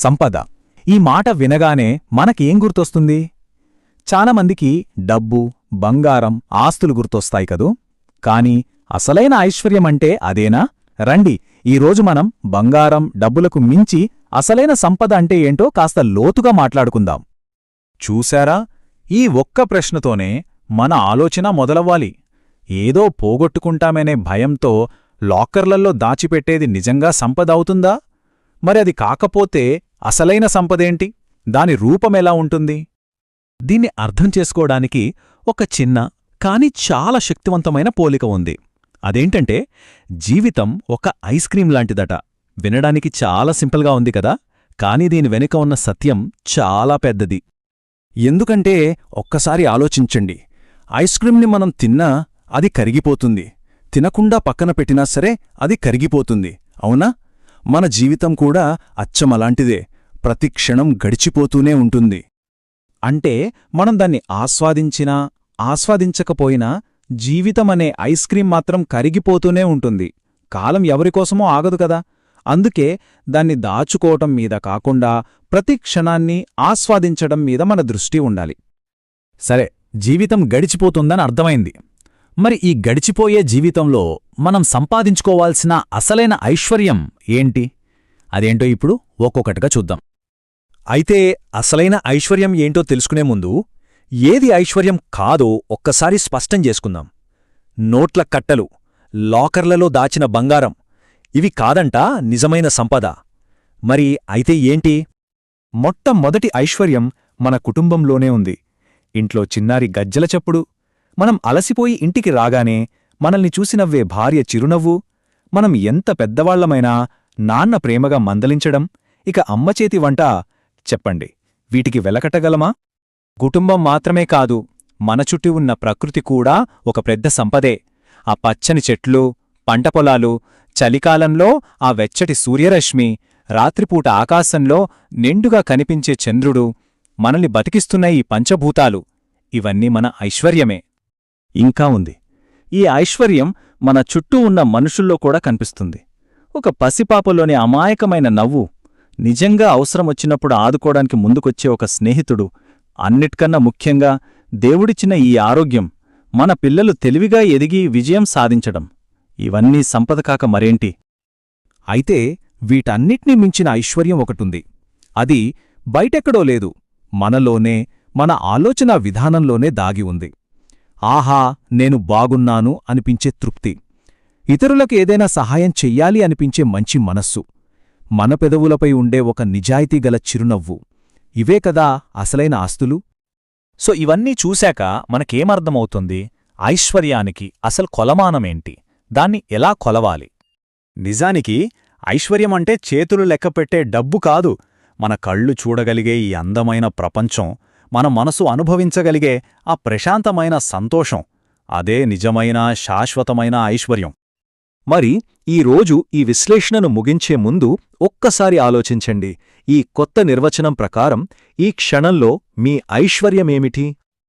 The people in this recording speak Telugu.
సంపద. ఈ మాట వినగానే మనకేం గుర్తొస్తుంది? చాలామందికి డబ్బు బంగారం ఆస్తులు గుర్తొస్తాయి కదూ? కాని అసలైన ఐశ్వర్యమంటే అదేనా? రండి ఈరోజు మనం బంగారం డబ్బులకు మించి అసలైన సంపద అంటే ఏంటో కాస్త లోతుగా మాట్లాడుకుందాం. చూశారా? ఈ ఒక్క ప్రశ్నతోనే మన ఆలోచన మొదలవ్వాలి. ఏదో పోగొట్టుకుంటామనే భయంతో లాకర్లలో దాచిపెట్టేది నిజంగా సంపద అవుతుందా? మరి అది కాకపోతే అసలైన సంపదేంటి? దాని రూపమెలా ఉంటుంది? దీన్ని అర్థం చేసుకోవడానికి ఒక చిన్న కాని చాలా శక్తివంతమైన పోలిక ఉంది. అదేంటంటే జీవితం ఒక ఐస్ క్రీం లాంటిదట. వినడానికి చాలా సింపుల్గా ఉంది కదా? కాని దీని వెనుక ఉన్న సత్యం చాలా పెద్దది. ఎందుకంటే ఒక్కసారి ఆలోచించండి. ఐస్ క్రీంని మనం తిన్నా అది కరిగిపోతుంది. తినకుండా పక్కన పెట్టినా సరే అది కరిగిపోతుంది. అవునా? మన జీవితం కూడా అచ్చమలాంటిదే ప్రతి క్షణం గడిచిపోతూనే ఉంటుంది. అంటే మనం దాన్ని ఆస్వాదించినా ఆస్వాదించకపోయినా జీవితమనే ఐస్ క్రీం మాత్రం కరిగిపోతూనే ఉంటుంది. కాలం ఎవరికోసమో ఆగదు కదా. అందుకే దాన్ని దాచుకోవటం మీద కాకుండా ప్రతి క్షణాన్ని ఆస్వాదించడం మీద మన దృష్టి ఉండాలి. సరే జీవితం గడిచిపోతుందని అర్థమైంది. మరి ఈ గడిచిపోయే జీవితంలో మనం సంపాదించుకోవాల్సిన అసలైన ఐశ్వర్యం ఏంటి? అదేంటో ఇప్పుడు ఒక్కొక్కటిగా చూద్దాం. అయితే అసలైన ఐశ్వర్యం ఏంటో తెలుసుకునే ముందు ఏది ఐశ్వర్యం కాదో ఒక్కసారి స్పష్టం చేసుకుందాం. నోట్ల కట్టలు లాకర్లలో దాచిన బంగారం ఇవి కాదంటా నిజమైన సంపద. మరి అయితే ఏంటి? మొట్టమొదటి ఐశ్వర్యం మన కుటుంబంలోనే ఉంది. ఇంట్లో చిన్నారి గజ్జల చప్పుడు మనం అలసిపోయి ఇంటికి రాగానే మనల్ని చూసి నవ్వే భార్య చిరునవ్వు మనం ఎంత పెద్దవాళ్ళమైనా నాన్న ప్రేమగా మందలించడం ఇక అమ్మచేతి వంట చెప్పండి. వీటికి వెలకట్టగలమా? కుటుంబం మాత్రమే కాదు మన చుట్టూ ఉన్న ప్రకృతి కూడా ఒక పెద్ద సంపదే. ఆ పచ్చని చెట్లు పంట పొలాలు చలికాలంలో ఆ వెచ్చటి సూర్యరశ్మి రాత్రిపూట ఆకాశంలో నిండుగా కనిపించే చంద్రుడు మనల్ని బతికిస్తున్న ఈ పంచభూతాలు. ఇవన్నీ మన ఐశ్వర్యమే. ఇంకా ఉంది. ఈ ఐశ్వర్యం మన చుట్టూ ఉన్న మనుషుల్లో కూడా కనిపిస్తుంది. ఒక పసిపాపలోని అమాయకమైన నవ్వు నిజంగా అవసరమొచ్చినప్పుడు ఆదుకోవడానికి ముందుకొచ్చే ఒక స్నేహితుడు అన్నిటికన్నా ముఖ్యంగా దేవుడిచ్చిన ఈ ఆరోగ్యం మన పిల్లలు తెలివిగా ఎదిగి విజయం సాధించడం. ఇవన్నీ సంపద కాక మరేంటి? అయితే వీటన్నిటినీ మించిన ఐశ్వర్యం ఒకటుంది. అది బయటెక్కడో లేదు మనలోనే మన ఆలోచనా విధానంలోనే దాగి ఉంది. ఆహా నేను బాగున్నాను అనిపించే తృప్తి. ఇతరులకు ఏదైనా సహాయం చెయ్యాలి అనిపించే మంచి మనస్సు. మన పెదవులపై ఉండే ఒక నిజాయితీగల చిరునవ్వు. ఇవే కదా అసలైన ఆస్తులు? సో ఇవన్నీ చూశాక మనకేమర్థమవుతుంది? ఐశ్వర్యానికి అసలు కొలమానమేంటి? దాన్ని ఎలా కొలవాలి? నిజానికి ఐశ్వర్యమంటే చేతులు లెక్కపెట్టే డబ్బు కాదు. మన కళ్ళు చూడగలిగే ఈ అందమైన ప్రపంచం మన మనసు అనుభవించగలిగే ఆ ప్రశాంతమైన సంతోషం అదే నిజమైన శాశ్వతమైన ఐశ్వర్యం. మరి ఈరోజు ఈ విశ్లేషణను ముగించే ముందు ఒక్కసారి ఆలోచించండి. ఈ కొత్త నిర్వచనం ప్రకారం ఈ క్షణంలో మీ ఐశ్వర్యమేమిటి?